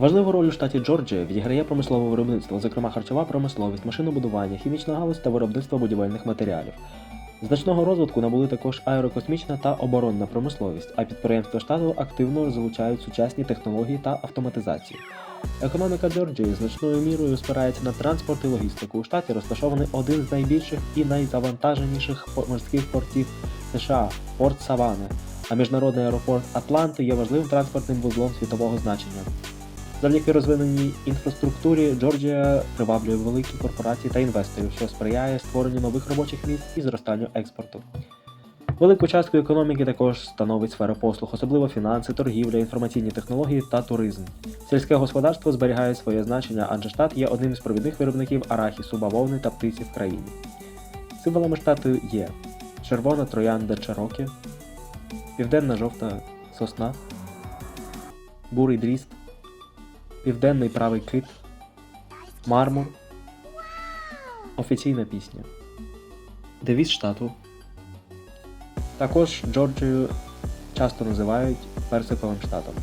Важливу роль у штаті Джорджія відіграє промислове виробництво, зокрема харчова промисловість, машинобудування, хімічна галузь та виробництво будівельних матеріалів. Значного розвитку набули також аерокосмічна та оборонна промисловість, а підприємства штату активно залучають сучасні технології та автоматизацію. Економіка Джорджії значною мірою спирається на транспорт і логістику. У штаті розташований один з найбільших і найзавантаженіших морських портів США порт Савани, а міжнародний аеропорт Атланти є важливим транспортним вузлом світового значення. Завдяки розвиненій інфраструктурі Джорджія приваблює великі корпорації та інвесторів, що сприяє створенню нових робочих місць і зростанню експорту. Велику частку економіки також становить сфера послуг, особливо фінанси, торгівля, інформаційні технології та туризм. Сільське господарство зберігає своє значення, адже штат є одним із провідних виробників арахісу, бавовни та птиці в країні. Символами штату є червона троянда Чарокі, південна жовта сосна, бурий дріст, південний правий кит, мармур, офіційна пісня, девіз штату. Також Джорджію часто називають персиковим штатом.